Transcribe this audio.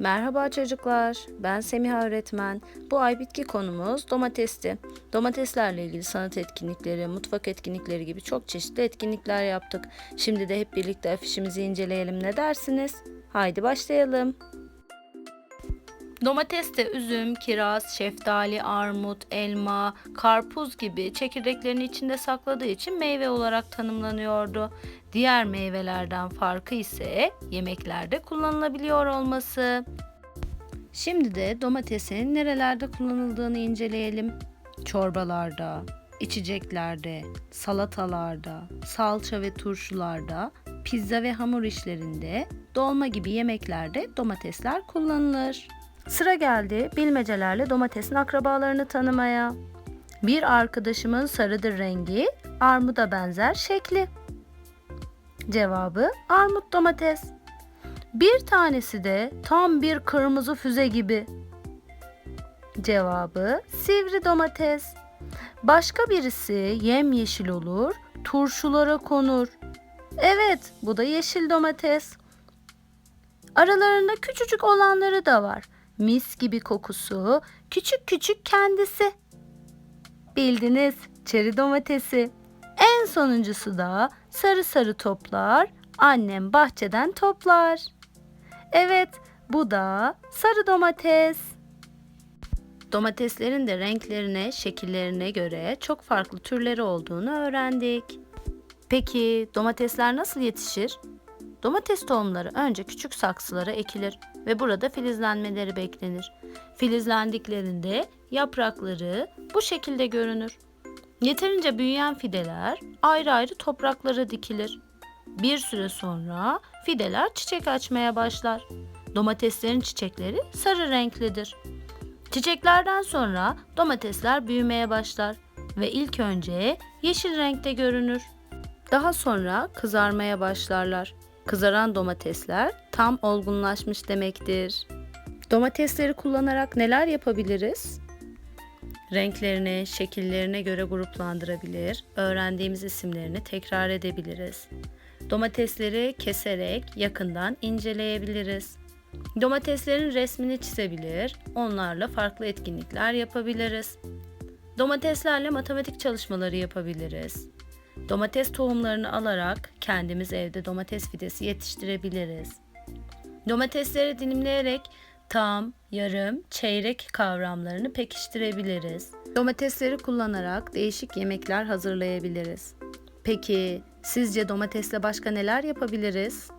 Merhaba çocuklar, ben Semiha öğretmen. Bu ay bitki konumuz domatesti. Domateslerle ilgili sanat etkinlikleri, mutfak etkinlikleri gibi çok çeşitli etkinlikler yaptık. Şimdi de hep birlikte afişimizi inceleyelim ne dersiniz? Haydi başlayalım. Domateste üzüm, kiraz, şeftali, armut, elma, karpuz gibi çekirdeklerini içinde sakladığı için meyve olarak tanımlanıyordu. Diğer meyvelerden farkı ise yemeklerde kullanılabiliyor olması. Şimdi de domatesin nerelerde kullanıldığını inceleyelim. Çorbalarda, içeceklerde, salatalarda, salça ve turşularda, pizza ve hamur işlerinde, dolma gibi yemeklerde domatesler kullanılır. Sıra geldi bilmecelerle domatesin akrabalarını tanımaya. Bir arkadaşımın sarıdır rengi, armuda benzer şekli. Cevabı armut domates. Bir tanesi de tam bir kırmızı füze gibi. Cevabı sivri domates. Başka birisi yemyeşil olur, turşulara konur. Evet, bu da yeşil domates. Aralarında küçücük olanları da var. Mis gibi kokusu, küçük küçük kendisi. Bildiniz, çeri domatesi. En sonuncusu da sarı sarı toplar, annem bahçeden toplar. Evet, bu da sarı domates. Domateslerin de renklerine, şekillerine göre çok farklı türleri olduğunu öğrendik. Peki domatesler nasıl yetişir? Domates tohumları önce küçük saksılara ekilir ve burada filizlenmeleri beklenir. Filizlendiklerinde yaprakları bu şekilde görünür. Yeterince büyüyen fideler ayrı ayrı topraklara dikilir. Bir süre sonra fideler çiçek açmaya başlar. Domateslerin çiçekleri sarı renklidir. Çiçeklerden sonra domatesler büyümeye başlar ve ilk önce yeşil renkte görünür. Daha sonra kızarmaya başlarlar. Kızaran domatesler tam olgunlaşmış demektir. Domatesleri kullanarak neler yapabiliriz? Renklerine, şekillerine göre gruplandırabilir, öğrendiğimiz isimlerini tekrar edebiliriz. Domatesleri keserek yakından inceleyebiliriz. Domateslerin resmini çizebilir, onlarla farklı etkinlikler yapabiliriz. Domateslerle matematik çalışmaları yapabiliriz. Domates tohumlarını alarak kendimiz evde domates fidesi yetiştirebiliriz. Domatesleri dilimleyerek tam, yarım, çeyrek kavramlarını pekiştirebiliriz. Domatesleri kullanarak değişik yemekler hazırlayabiliriz. Peki sizce domatesle başka neler yapabiliriz?